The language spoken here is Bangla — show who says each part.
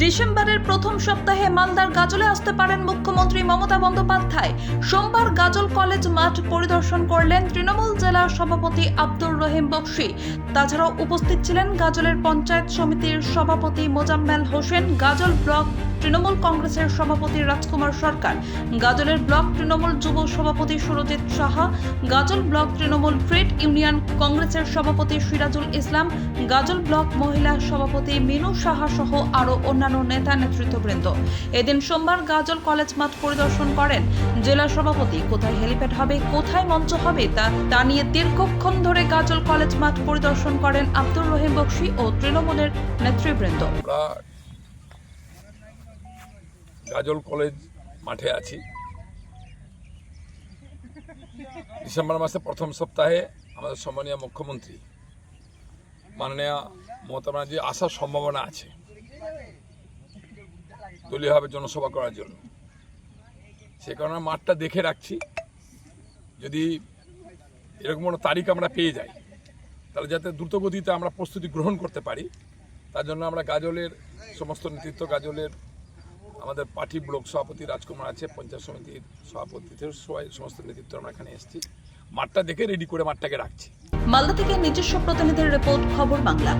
Speaker 1: ডিসেম্বরের প্রথম সপ্তাহে মালদার গাজলে আসতে পারেন মুখ্যমন্ত্রী মমতা বন্দ্যোপাধ্যায়। সোমবার গাজল কলেজ মাঠ পরিদর্শন করলেন তৃণমূল জেলার সভাপতি আব্দুর রহিম বক্সি। তাছাড়াও উপস্থিত ছিলেন গাজলের পঞ্চায়েত সমিতির সভাপতি মোজাম্মেল হোসেন। গাজল ব্লক তৃণমূল কংগ্রেসের সভাপতি রাজকুমার সরকার, গাজলের ব্লক তৃণমূল যুব সভাপতি সুরজিৎ সাহা, গাজল ব্লক তৃণমূল ট্রেড ইউনিয়ন কংগ্রেসের সভাপতি সিরাজুল ইসলাম, গাজল ব্লক মহিলা সভাপতি মিনু সাহা সহ আরও অন্যান্য নেতা নেতৃত্ববৃন্দ। এদিন সোমবার গাজল কলেজ মাঠ পরিদর্শন করেন জেলা সভাপতি, কোথায় হেলিপ্যাড হবে, কোথায় মঞ্চ হবে তা তা নিয়ে দীর্ঘক্ষণ ধরে গাজল কলেজ মাঠ পরিদর্শন করেন আব্দুর রহিম বক্সি ও তৃণমূলের নেতৃবৃন্দ।
Speaker 2: গাজল কলেজ মাঠে আছি। ডিসেম্বর মাসে প্রথম সপ্তাহে আমাদের সম্মানীয় মুখ্যমন্ত্রী মাননীয় মমতা ব্যানার্জি আসার সম্ভাবনা আছে। দলীয়ভাবে জনসভা করার জন্য। সে কারণে মাঠটা দেখে রাখছি। যদি এরকম কোনো তারিখ আমরা পেয়ে যাই, তাহলে যাতে দ্রুতগতিতে আমরা প্রস্তুতি গ্রহণ করতে পারি, তার জন্য আমরা গাজলের সমস্ত নেতৃত্ব গাজলের আমাদের পার্টি ব্লক সভাপতি রাজকুমার আছে, পঞ্চায়েত সমিতির সভাপতি সবাই সমস্ত নেতৃত্ব আমরা এখানে এসেছি। মাঠটা দেখে রেডি করে মাঠটাকে রাখছি।
Speaker 1: মালদা থেকে নিজস্ব প্রতিনিধির রিপোর্ট খবর বাংলা।